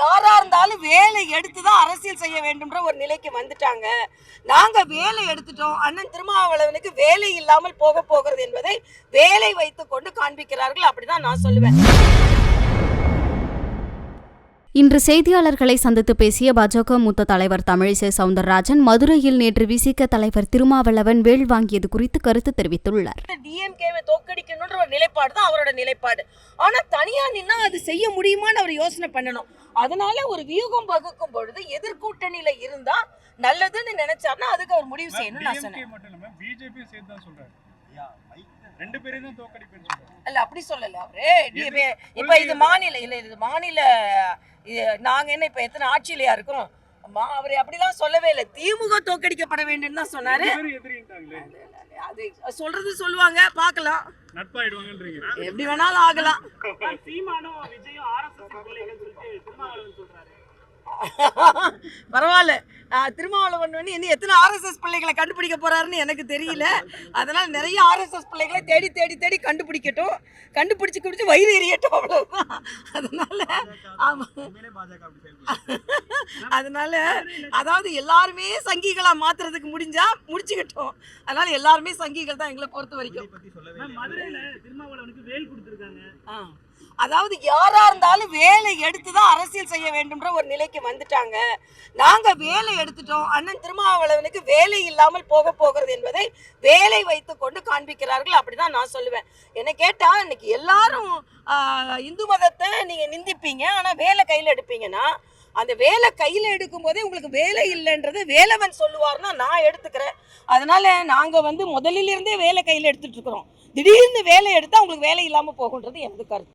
யாரா இருந்தாலும் வேலை எடுத்து தான் அரசியல் செய்ய வேண்டும்ன்ற ஒரு நிலைக்கு வந்துட்டாங்க. நாங்க வேலை எடுத்துட்டோம். அண்ணன் திருமாவளவனுக்கு வேலை இல்லாமல் போக போகிறது என்பதை வேலை வைத்துக் கொண்டு காண்பிக்கிறார்கள் அப்படிதான் நான் சொல்லுவேன். இன்று செய்தியாளர்களை சந்தித்து பேசிய பாஜக மூத்த தலைவர் தமிழிசை சவுந்தரராஜன் மதுரையில் நேற்று விசிக தலைவர் திருமாவளவன் வேள் வாங்கியது குறித்து கருத்து தெரிவித்துள்ளார். டிஎம்கேவை தோக்கடிக்கணுன்ற ஒரு நிலைப்பாடு தான் அவரோட நிலைப்பாடு. ஆனா தனியா நின்னா அது செய்ய முடியுமான்னு அவர் யோசனை பண்ணணும். அதனால ஒரு வியூகம் வகுக்கும் பொழுது எதிர்கூட்டணியில இருந்தா நல்லதுன்னு நினைச்சாருன்னா அதுக்கு அவர் முடிவு செய்யணும்னு நான் சொன்னேன். பிஜேபி சேர்த்து தான் சொல்றாரு. ரெண்டு பேரையும் தான் தோக்கடிப்பேன்னு இல்ல அப்படி சொல்லல அவரு. இப்ப இது மாநில இல்ல இது மாநில நாங்க என்ன இப்ப எத்தனை ஆட்சியிலையா இருக்கோம் மா அவர் அப்படிலாம் சொல்லவே இல்லை. திமுக தோக்கடிக்கப்பட வேண்டும் தான் சொன்னாரு. பேரும் அது சொல்றது சொல்லுவாங்க பார்க்கலாம். நட்பாயிடுவாங்கன்றீங்க. எப்படி வேணாலும் ஆகலாம். பரவாயில்ல. திருமாவளவன் வந்து இன்னும் எத்தனை ஆர்எஸ்எஸ் பிள்ளைகளை கண்டுபிடிக்க போறாருன்னு எனக்கு தெரியல. அதனால நிறைய ஆர்எஸ்எஸ் பிள்ளைகளை தேடி தேடி தேடி கண்டுபிடிக்கட்டும். கண்டுபிடிச்சு குடிச்சு வயிறு எரியட்டும் அவ்வளவுதான். அதனால ஆமா. அதனால அதாவது எல்லாருமே சங்கிகளா மாத்துறதுக்கு முடிஞ்சா முடிச்சுக்கிட்டோம். அதனால எல்லாருமே சங்கிகள் தான் எங்களை பொறுத்த வரைக்கும். அதாவது யாரா இருந்தாலும் வேலை எடுத்து தான் அரசியல் செய்ய வேண்டும்ன்ற ஒரு நிலைக்கு வந்துட்டாங்க. நாங்க வேலை எடுத்துட்டோம். அண்ணன் திருமாவளவனுக்கு வேலை இல்லாமல் போக போகிறது என்பதை வேலை வைத்து கொண்டு காண்பிக்கிறார்கள் அப்படிதான் நான் சொல்லுவேன். என்னை கேட்டா இன்னைக்கு எல்லாரும் இந்து மதத்தை நீங்க நிந்திப்பீங்க. ஆனா வேலை கையில் எடுப்பீங்கன்னா அந்த வேலை கையில் எடுக்கும் போதே உங்களுக்கு வேலை இல்லைன்றது வேலவன் சொல்லுவார்னா நான் எடுத்துக்கிறேன். அதனால நாங்கள் வந்து முதலில் இருந்தே வேலை கையில் எடுத்துட்டு இருக்கிறோம். திடீர்னு வேலை எடுத்தால் உங்களுக்கு வேலை இல்லாமல் போகுன்றது எனது கருத்து.